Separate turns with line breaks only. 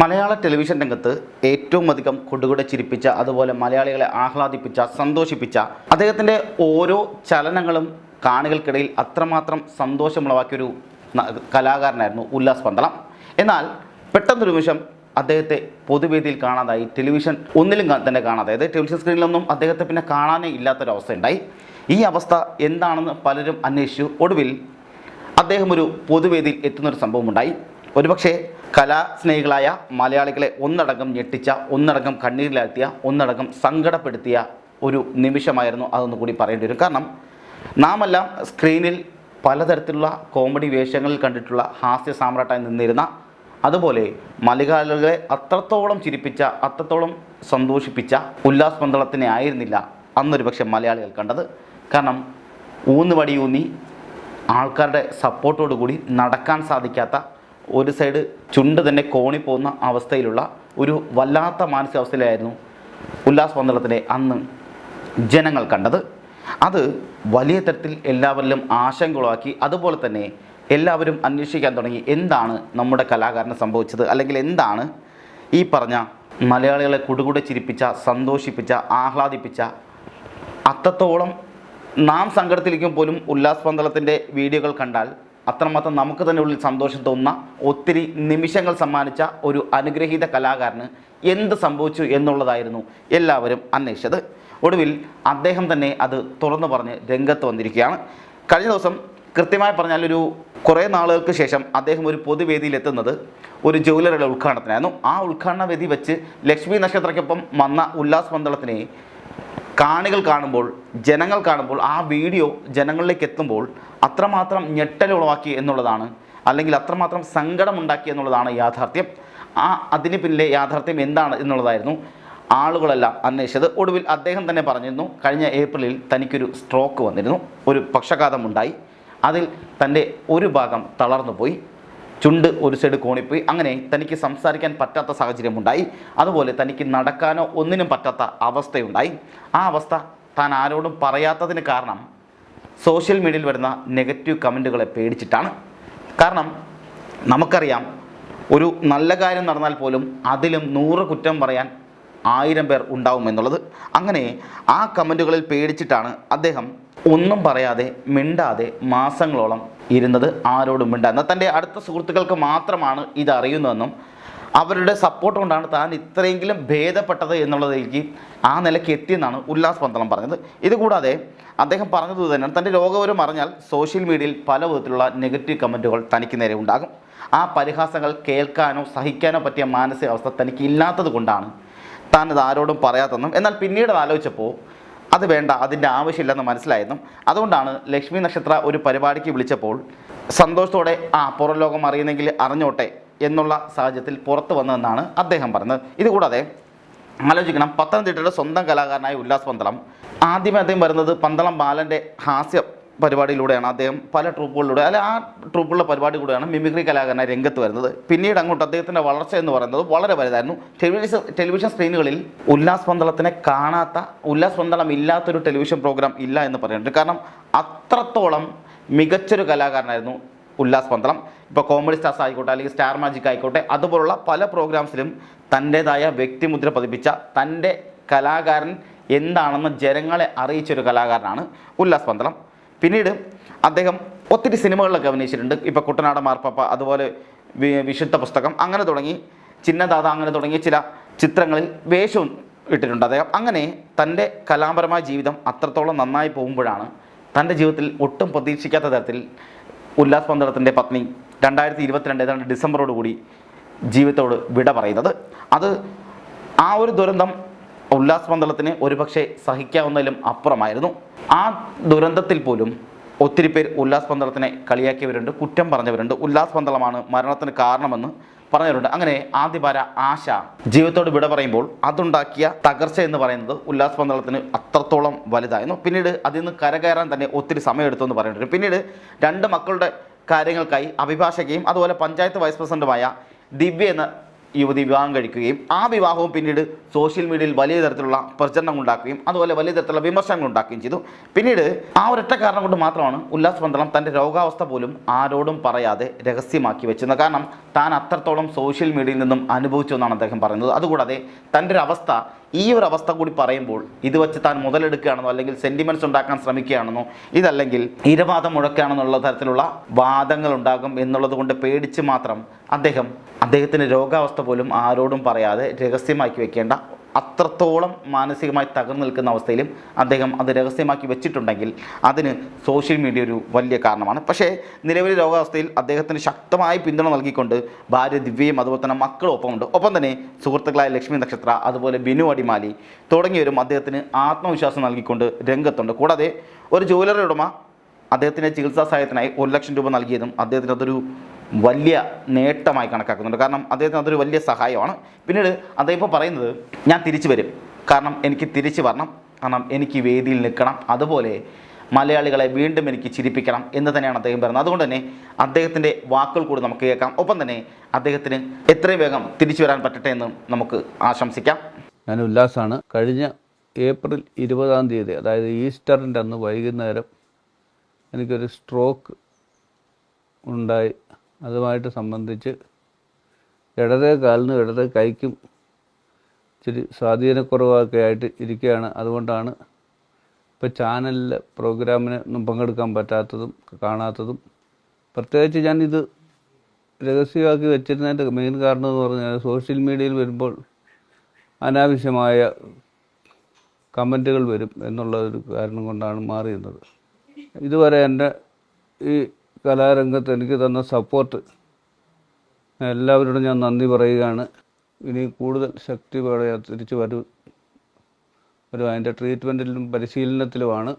മലയാള television രംഗത്ത് ഏറ്റവും അധികം കൊടുകുടെ ചിരിപ്പിച്ച അതുപോലെ മലയാളികളെ ആഹ്ലാദിപ്പിച്ച സന്തോഷിപ്പിച്ച അദ്ദേഹത്തിന്റെ ഓരോ ചലനങ്ങളും കാണികൾക്കിടയിൽ അത്രമാത്രം സന്തോഷമുളവാക്കിയൊരു കലാകാരനായിരുന്നു ഉല്ലാസ് പന്തളം. എന്നാൽ പെട്ടെന്നൊരു നിമിഷം അദ്ദേഹത്തെ പൊതുവേദിയിൽ കാണാതായി ടെലിവിഷൻ ഒന്നിലും തന്നെ കാണാതെ അതായത് ടെലിവിഷൻ സ്ക്രീനിലൊന്നും അദ്ദേഹത്തെ പിന്നെ കാണാനേ ഇല്ലാത്തൊരവസ്ഥ ഉണ്ടായി ഈ അവസ്ഥ എന്താണെന്ന് പലരും അന്വേഷിച്ചു. ഒടുവിൽ അദ്ദേഹം ഒരു പൊതുവേദിയിൽ എത്തുന്നൊരു സംഭവമുണ്ടായി. ഒരുപക്ഷെ കലാസ്നേഹികളായ മലയാളികളെ ഒന്നടങ്കം ഞെട്ടിച്ച ഒന്നടങ്കം കണ്ണീരിലാഴ്ത്തിയ ഒന്നടങ്കം സങ്കടപ്പെടുത്തിയ ഒരു നിമിഷമായിരുന്നു അതൊന്നു കൂടി പറയേണ്ടി വരും. കാരണം നാമെല്ലാം സ്ക്രീനിൽ പലതരത്തിലുള്ള കോമഡി വേഷങ്ങളിൽ കണ്ടിട്ടുള്ള ഹാസ്യ സാമ്രാട്ടായി നിന്നിരുന്ന അതുപോലെ മലയാളികളെ അത്രത്തോളം ചിരിപ്പിച്ച അത്രത്തോളം സന്തോഷിപ്പിച്ച ഉല്ലാസ് പന്തളത്തിനെ ആയിരുന്നില്ല അന്നൊരു പക്ഷേ മലയാളികൾ കണ്ടത്. കാരണം ഊന്നുവടിയൂന്നി ആൾക്കാരുടെ സപ്പോർട്ടോടു കൂടി നടക്കാൻ സാധിക്കാത്ത ഒരു സൈഡ് ചുണ്ട് തന്നെ കോണിപ്പോകുന്ന അവസ്ഥയിലുള്ള ഒരു വല്ലാത്ത മാനസികാവസ്ഥയിലായിരുന്നു ഉല്ലാസ് പന്തളത്തിനെ അന്ന് ജനങ്ങൾ കണ്ടത്. അത് വലിയ തരത്തിൽ എല്ലാവരിലും ആശങ്കകളാക്കി അതുപോലെ തന്നെ എല്ലാവരും അന്വേഷിക്കാൻ തുടങ്ങി. എന്താണ് നമ്മുടെ കലാകാരന് സംഭവിച്ചത്? അല്ലെങ്കിൽ എന്താണ് ഈ പറഞ്ഞ മലയാളികളെ കുടുകുടെ ചിരിപ്പിച്ച സന്തോഷിപ്പിച്ച ആഹ്ലാദിപ്പിച്ച അത്രത്തോളം നാം സങ്കടത്തിലിരിക്കും പോലും ഉല്ലാസ് പന്തളത്തിന്റെ വീഡിയോകൾ കണ്ടാൽ അത്രമാത്രം നമുക്ക് തന്നെ ഉള്ളിൽ സന്തോഷം തോന്നുന്ന ഒത്തിരി നിമിഷങ്ങൾ സമ്മാനിച്ച ഒരു അനുഗ്രഹീത കലാകാരന് എന്ത് സംഭവിച്ചു എന്നുള്ളതായിരുന്നു എല്ലാവരും അന്വേഷിച്ചത്. ഒടുവിൽ അദ്ദേഹം തന്നെ അത് തുറന്നു പറഞ്ഞ് രംഗത്ത് വന്നിരിക്കുകയാണ്. കഴിഞ്ഞ ദിവസം കൃത്യമായി പറഞ്ഞാൽ ഒരു കുറേ നാളുകൾക്ക് ശേഷം അദ്ദേഹം ഒരു പൊതുവേദിയിൽ എത്തുന്നത് ഒരു ജ്വല്ലറിയുടെ ഉദ്ഘാടനത്തിനായിരുന്നു. ആ ഉദ്ഘാടന വേദി വെച്ച് ലക്ഷ്മി നക്ഷത്രയ്ക്കൊപ്പം വന്ന ഉല്ലാസ് പന്തളത്തിനെ കാണികൾ കാണുമ്പോൾ ജനങ്ങൾ കാണുമ്പോൾ ആ വീഡിയോ ജനങ്ങളിലേക്ക് എത്തുമ്പോൾ അത്രമാത്രം ഞെട്ടലുളവാക്കി എന്നുള്ളതാണ്. അല്ലെങ്കിൽ അത്രമാത്രം സങ്കടമുണ്ടാക്കി എന്നുള്ളതാണ് യാഥാർത്ഥ്യം. ആ അതിന് പിന്നിലെ യാഥാർത്ഥ്യം എന്താണ് എന്നുള്ളതായിരുന്നു ആളുകളെല്ലാം അന്വേഷിച്ചത്. ഒടുവിൽ അദ്ദേഹം തന്നെ പറഞ്ഞിരുന്നു കഴിഞ്ഞ ഏപ്രിലിൽ തനിക്കൊരു സ്ട്രോക്ക് വന്നിരുന്നു. ഒരു പക്ഷാഘാതമുണ്ടായി. അതിൽ തന്റെ ഒരു ഭാഗം തളർന്നു പോയി ചുണ്ട് ഒരു സൈഡ് കോണിപ്പോയി. അങ്ങനെ തനിക്ക് സംസാരിക്കാൻ പറ്റാത്ത സാഹചര്യമുണ്ടായി. അതുപോലെ തനിക്ക് നടക്കാനോ ഒന്നിനും പറ്റാത്ത അവസ്ഥയുണ്ടായി. ആ അവസ്ഥ താൻ ആരോടും പറയാത്തതിന് കാരണം സോഷ്യൽ മീഡിയയിൽ വരുന്ന നെഗറ്റീവ് കമന്റുകളെ പേടിച്ചിട്ടാണ്. കാരണം നമുക്കറിയാം ഒരു നല്ല കാര്യം നടന്നാൽ പോലും അതിലും നൂറ് കുറ്റം പറയാൻ ആയിരം പേർ ഉണ്ടാവും എന്നുള്ളത്. അങ്ങനെ ആ കമന്റുകളിൽ പേടിച്ചിട്ടാണ് അദ്ദേഹം ഒന്നും പറയാതെ മിണ്ടാതെ മാസങ്ങളോളം ഇരുന്നത് ആരോടും മിണ്ടാ തന്റെ അടുത്ത സുഹൃത്തുക്കൾക്ക് മാത്രമാണ് ഇത് അവരുടെ സപ്പോർട്ട് കൊണ്ടാണ് താൻ ഇത്രയെങ്കിലും ഭേദപ്പെട്ടത് എന്നുള്ളതിലേക്ക് ആ നിലയ്ക്ക് എത്തിയെന്നാണ് ഉല്ലാസ് പന്തളം പറഞ്ഞത്. ഇതുകൂടാതെ അദ്ദേഹം പറഞ്ഞത് തന്നെയാണ് തന്റെ രോഗവിവരം അറിഞ്ഞാൽ സോഷ്യൽ മീഡിയയിൽ പല വിധത്തിലുള്ള നെഗറ്റീവ് കമന്റുകൾ തനിക്ക് നേരെ ഉണ്ടാകും. ആ പരിഹാസങ്ങൾ കേൾക്കാനോ സഹിക്കാനോ പറ്റിയ മാനസികാവസ്ഥ തനിക്ക് ഇല്ലാത്തത് കൊണ്ടാണ് താൻ ഇത് ആരോടും പറയാത്തതെന്നും. എന്നാൽ പിന്നീട് ആലോചിച്ചപ്പോൾ അത് വേണ്ട അതിന്റെ ആവശ്യമില്ലെന്ന് മനസ്സിലായെന്നും. അതുകൊണ്ടാണ് ലക്ഷ്മി നക്ഷത്ര ഒരു പരിപാടിക്ക് വിളിച്ചപ്പോൾ സന്തോഷത്തോടെ ആ പുറം ലോകം അറിയുന്നെങ്കിൽ അറിഞ്ഞോട്ടെ എന്നുള്ള സാഹചര്യത്തിൽ പുറത്തു വന്നതെന്നാണ് അദ്ദേഹം പറഞ്ഞത്. ഇതുകൂടാതെ ആലോചിക്കണം പത്തനംതിട്ടയുടെ സ്വന്തം കലാകാരനായ ഉല്ലാസ് പന്തളം. ആദ്യമേ അദ്ദേഹം വരുന്നത് പന്തളം ബാലന്റെ ഹാസ്യ പരിപാടിയിലൂടെയാണ് അദ്ദേഹം പല ട്രൂപ്പുകളിലൂടെ അല്ലെ ആ ട്രൂപ്പുള്ള പരിപാടിയിലൂടെയാണ് മിമിക്രി കലാകാരനായി രംഗത്ത് വരുന്നത്. പിന്നീട് അങ്ങോട്ട് അദ്ദേഹത്തിന്റെ വളർച്ച എന്ന് പറയുന്നത് വളരെ വലുതായിരുന്നു. ടെലിവിഷൻ ടെലിവിഷൻ സ്ക്രീനുകളിൽ ഉല്ലാസ് പന്തളത്തിനെ കാണാത്ത ഉല്ലാസ് പന്തളം ഇല്ലാത്തൊരു ടെലിവിഷൻ പ്രോഗ്രാം ഇല്ല എന്ന് പറയുന്നുണ്ട്. കാരണം അത്രത്തോളം മികച്ചൊരു കലാകാരനായിരുന്നു ഉല്ലാസ് പന്തളം. ഇപ്പോൾ കോമഡി സ്റ്റാർസ് ആയിക്കോട്ടെ അല്ലെങ്കിൽ സ്റ്റാർ മാജിക് ആയിക്കോട്ടെ അതുപോലുള്ള പല പ്രോഗ്രാംസിലും തന്റേതായ വ്യക്തിമുദ്ര പതിപ്പിച്ച തന്റെ കലാകാരൻ എന്താണെന്ന് ജനങ്ങളെ അറിയിച്ചൊരു കലാകാരനാണ് ഉല്ലാസ് പന്തളം. പിന്നീട് അദ്ദേഹം ഒത്തിരി സിനിമകളിലൊക്കെ അഭിനയിച്ചിട്ടുണ്ട്. ഇപ്പോൾ കുട്ടനാട് മാർപ്പാപ്പ അതുപോലെ വിശുദ്ധ പുസ്തകം അങ്ങനെ തുടങ്ങി ചിന്നദാത അങ്ങനെ തുടങ്ങിയ ചില ചിത്രങ്ങളിൽ വേഷവും ഇട്ടിട്ടുണ്ട് അദ്ദേഹം. അങ്ങനെ തന്റെ കലാപരമായ ജീവിതം അത്രത്തോളം നന്നായി പോകുമ്പോഴാണ് തന്റെ ജീവിതത്തിൽ ഒട്ടും പ്രതീക്ഷിക്കാത്ത തരത്തിൽ ഉല്ലാസ് പന്തളത്തിന്റെ പത്നി രണ്ടായിരത്തി ഇരുപത്തിരണ്ട് ഏതാണ്ട് ഡിസംബറോട് കൂടി ജീവിതത്തോട് വിട പറയുന്നത്. അത് ആ ഒരു ദുരന്തം ഉല്ലാസ് പന്തളത്തിന് ഒരുപക്ഷെ സഹിക്കാവുന്നതിലും അപ്പുറമായിരുന്നു. ആ ദുരന്തത്തിൽ പോലും ഒത്തിരി പേർ ഉല്ലാസ് പന്തളത്തിനെ കളിയാക്കിയവരുണ്ട് കുറ്റം പറഞ്ഞവരുണ്ട്. ഉല്ലാസ് പന്തളമാണ് മരണത്തിന് കാരണമെന്ന് പറഞ്ഞവരുണ്ട്. അങ്ങനെ ആദ്യപാര ആശ ജീവിതത്തോട് വിട പറയുമ്പോൾ അതുണ്ടാക്കിയ തകർച്ച എന്ന് പറയുന്നത് ഉല്ലാസ് പന്തളത്തിന് അത്രത്തോളം വലുതായിരുന്നു. പിന്നീട് അതിൽ നിന്ന് കരകയറാൻ തന്നെ ഒത്തിരി സമയമെടുത്തു എന്ന് പറയുന്നുണ്ട് പിന്നീട് രണ്ട് മക്കളുടെ കാര്യങ്ങൾക്കായി അഭിഭാഷകയും അതുപോലെ പഞ്ചായത്ത് വൈസ് പ്രസിഡന്റുമായ ദിവ്യ എന്ന യുവതി വിവാഹം കഴിക്കുകയും ആ വിവാഹവും പിന്നീട് സോഷ്യൽ മീഡിയയിൽ വലിയ തരത്തിലുള്ള പ്രചരണം ഉണ്ടാക്കുകയും അതുപോലെ വലിയ തരത്തിലുള്ള വിമർശനങ്ങൾ ഉണ്ടാക്കുകയും ചെയ്തു. പിന്നീട് ആ ഒരൊറ്റ കാരണം കൊണ്ട് മാത്രമാണ് ഉല്ലാസ് പന്തളം തന്റെ രോഗാവസ്ഥ പോലും ആരോടും പറയാതെ രഹസ്യമാക്കി വെച്ചിരുന്നത്. കാരണം താൻ അത്രത്തോളം സോഷ്യൽ മീഡിയയിൽ നിന്നും അനുഭവിച്ചു എന്നാണ് അദ്ദേഹം പറയുന്നത്. അതുകൂടാതെ തന്റെ ഒരു അവസ്ഥ ഈ ഒരു അവസ്ഥ കൂടി പറയുമ്പോൾ ഇത് വെച്ച് താൻ മുതലെടുക്കുകയാണെന്നോ അല്ലെങ്കിൽ സെന്റിമെന്റ്സ് ഉണ്ടാക്കാൻ ശ്രമിക്കുകയാണെന്നോ ഇതല്ലെങ്കിൽ ഇരവാദം മുഴക്കുകയാണെന്നുള്ള തരത്തിലുള്ള വാദങ്ങൾ ഉണ്ടാകും എന്നുള്ളത് കൊണ്ട് പേടിച്ച് മാത്രം അദ്ദേഹം അദ്ദേഹത്തിന്റെ രോഗാവസ്ഥ പോലും ആരോടും പറയാതെ രഹസ്യമാക്കി വെക്കേണ്ട അത്രത്തോളം മാനസികമായി തകർന്നു നിൽക്കുന്ന അവസ്ഥയിലും അദ്ദേഹം അത് രഹസ്യമാക്കി വെച്ചിട്ടുണ്ടെങ്കിൽ അതിന് സോഷ്യൽ മീഡിയ ഒരു വലിയ കാരണമാണ്. പക്ഷേ നിലവിലെ രോഗാവസ്ഥയിൽ അദ്ദേഹത്തിന് ശക്തമായി പിന്തുണ നൽകിക്കൊണ്ട് ഭാര്യ ദിവ്യയും അതുപോലെ തന്നെ മക്കളും ഒപ്പമുണ്ട് ഒപ്പം തന്നെ സുഹൃത്തുക്കളായ ലക്ഷ്മി നക്ഷത്ര അതുപോലെ ബിനു അടിമാലി തുടങ്ങിയവരും അദ്ദേഹത്തിന് ആത്മവിശ്വാസം നൽകിക്കൊണ്ട് രംഗത്തുണ്ട്. കൂടാതെ ഒരു ജ്വല്ലറി ഉടമ അദ്ദേഹത്തിന്റെ ചികിത്സാ സഹായത്തിനായി ഒരു ലക്ഷം രൂപ നൽകിയതും അദ്ദേഹത്തിന് അതൊരു വലിയ നേട്ടമായി കണക്കാക്കുന്നുണ്ട്. കാരണം അദ്ദേഹത്തിന് അതൊരു വലിയ സഹായമാണ്. പിന്നീട് അദ്ദേഹം ഇപ്പോൾ പറയുന്നത് ഞാൻ തിരിച്ചു വരും. കാരണം എനിക്ക് തിരിച്ചു വരണം. കാരണം എനിക്ക് വേദിയിൽ നിൽക്കണം. അതുപോലെ മലയാളികളെ വീണ്ടും എനിക്ക് ചിരിപ്പിക്കണം എന്ന് തന്നെയാണ് അദ്ദേഹം പറയുന്നത്. അതുകൊണ്ട് തന്നെ അദ്ദേഹത്തിന്റെ വാക്കുകൾ കൂടി നമുക്ക് കേൾക്കാം. ഒപ്പം തന്നെ അദ്ദേഹത്തിന് എത്രയും വേഗം തിരിച്ചു വരാൻ പറ്റട്ടെ എന്ന് നമുക്ക് ആശംസിക്കാം.
ഞാൻ ഉല്ലാസാണ്. കഴിഞ്ഞ ഏപ്രിൽ ഇരുപതാം തീയതി അതായത് ഈസ്റ്ററിന്റെ അന്ന് വൈകുന്നേരം എനിക്കൊരു സ്ട്രോക്ക് ഉണ്ടായി. അതുമായിട്ട് സംബന്ധിച്ച് ഇടതേ കാലിനും ഇടതേ കൈക്കും ഇച്ചിരി സ്വാധീനക്കുറവൊക്കെ ആയിട്ട് ഇരിക്കുകയാണ്. അതുകൊണ്ടാണ് ഇപ്പോൾ ചാനലിലെ പ്രോഗ്രാമിന് ഒന്നും പങ്കെടുക്കാൻ പറ്റാത്തതും കാണാത്തതും. പ്രത്യേകിച്ച് ഞാനിത് രഹസ്യമാക്കി വെച്ചിരുന്നതിന്റെ മെയിൻ കാരണം എന്ന് പറഞ്ഞാൽ സോഷ്യൽ മീഡിയയിൽ വരുമ്പോൾ അനാവശ്യമായ കമന്റുകൾ വരും എന്നുള്ള ഒരു കാരണം കൊണ്ടാണ് മാറിയിരുന്നത്. ഇതുവരെ എന്റെ ഈ കലാരംഗത്ത് എനിക്ക് തന്ന സപ്പോർട്ട് എല്ലാവരോടും ഞാൻ നന്ദി പറയുകയാണ്. ഇനി കൂടുതൽ ശക്തിയോടെ തിരിച്ചു വരും. ഒരു അതിന്റെ ട്രീറ്റ്മെന്റിലും പരിശീലനത്തിലുമാണ്.